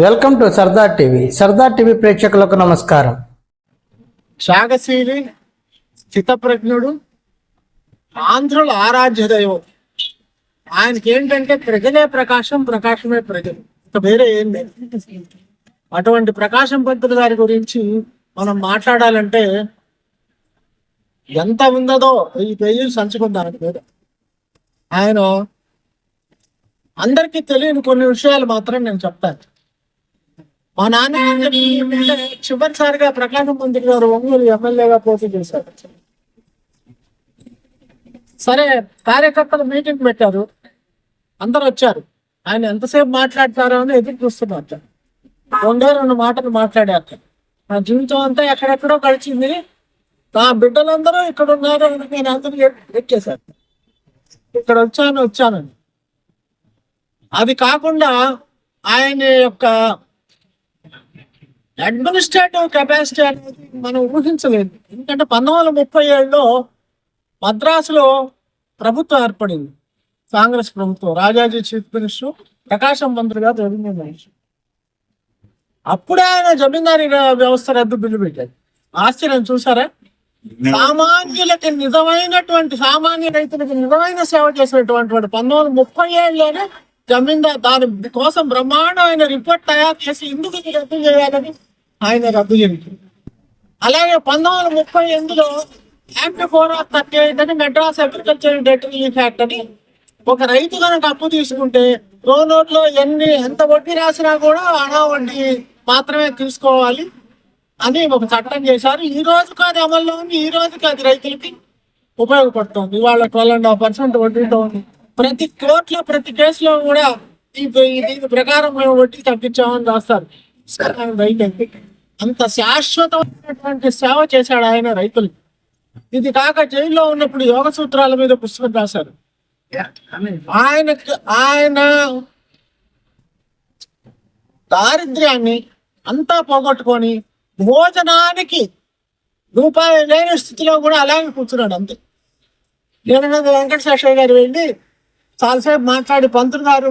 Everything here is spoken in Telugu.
Welcome to Sardar TV. Sardar TV ప్రేక్షకులకు నమస్కారం. శాగశీలి స్థితప్రజ్ఞుడు ఆంధ్రుల ఆరాధ్య దైవం. ఆయనకి ఏంటంటే ప్రజలే ప్రకాశం ప్రకాశమే ప్రజలు. ఇక వేరే ఏం లేదు. అటువంటి ప్రకాశం పంతులు గారి గురించి మనం మాట్లాడాలంటే ఎంత ఉందదో ఈ పేజీలు సంచుకుందానికి మీద. ఆయన అందరికీ తెలియని కొన్ని విషయాలు మాత్రం నేను చెప్తాను. మా నాన్న ఏం సారిగా చివరిసారిగా ప్రకాశం మంత్రి గారు ఒంగోలు ఎమ్మెల్యేగా పోటీ చేశారు. సరే కార్యకర్తలు మీటింగ్ పెట్టారు. అందరు వచ్చారు. ఆయన ఎంతసేపు మాట్లాడతారో అని ఎదురు చూస్తున్నారు రెండే రెండు మాటలు మాట్లాడారు. నా జీవితం అంతా ఎక్కడెక్కడో గడిచింది. నా బిడ్డలందరూ ఇక్కడ ఉన్నారు అని నేను అందరూ ఎక్కేశాను ఇక్కడ వచ్చాను వచ్చానని అది కాకుండా ఆయన యొక్క అడ్మినిస్ట్రేటివ్ కెపాసిటీ అనేది మనం ఊహించలేదు. ఎందుకంటే పంతొమ్మిది వందల ముప్పై ఏడులో మద్రాసులో ప్రభుత్వం ఏర్పడింది. కాంగ్రెస్ ప్రభుత్వం. రాజాజీ చీఫ్ మినిస్టర్ ప్రకాశం మంత్రిగా గారు రెవెన్యూ మినిస్టర్. అప్పుడే ఆయన జమీందారీ వ్యవస్థ రద్దు బిల్లు పెట్టారు. ఆశ్చర్యం చూసారా? సామాన్యులకి నిజమైనటువంటి సామాన్య రైతులకు నిజమైన సేవ చేసినటువంటి వాడు పంతొమ్మిది వందల ముప్పై ఏడులోనే జమీందార్ దాని కోసం బ్రహ్మాండమైన రిపోర్ట్ తయారు చేసి ఎందుకు రద్దు చేయాలని ఆయన రద్దు చేయించారు. అలాగే పంతొమ్మిది వందల ముప్పై ఎనిమిదిలో act four of thirty eight అని Madras agriculture debt relief act అని ఒక రైతు కనుక అప్పు తీసుకుంటే లో నోట్లో ఎన్ని ఎంత వడ్డీ రాసినా కూడా అనా వడ్డీ మాత్రమే తీసుకోవాలి అని ఒక చట్టం చేశారు. ఈ రోజుకి అది అమల్లో ఉంది. ఈ రోజుకి అది రైతులకి ఉపయోగపడుతుంది. ఇవాళ ట్వెల్వ్ అండ్ హాఫ్ పర్సెంట్ వడ్డీతో ఉంది. ప్రతి కోర్టులో ప్రతి కేసులో కూడా ఈ దీని ప్రకారం మేము వడ్డీ తగ్గించామని రాస్తారు. ఆయన రైతు అయితే. అంత శాశ్వతమైనటువంటి సేవ చేశాడు ఆయన రైతులు. ఇది కాక జైల్లో ఉన్నప్పుడు యోగ సూత్రాల మీద పుస్తకం రాశారు. ఆయనకి ఆయన దారిద్ర్యాన్ని అంతా పోగొట్టుకొని భోజనానికి రూపాయి లేని స్థితిలో కూడా అలాగే కూర్చున్నాడు అంతే. నేను వెంకట గారు వెళ్ళి చాలాసేపు మాట్లాడి పంతులు గారు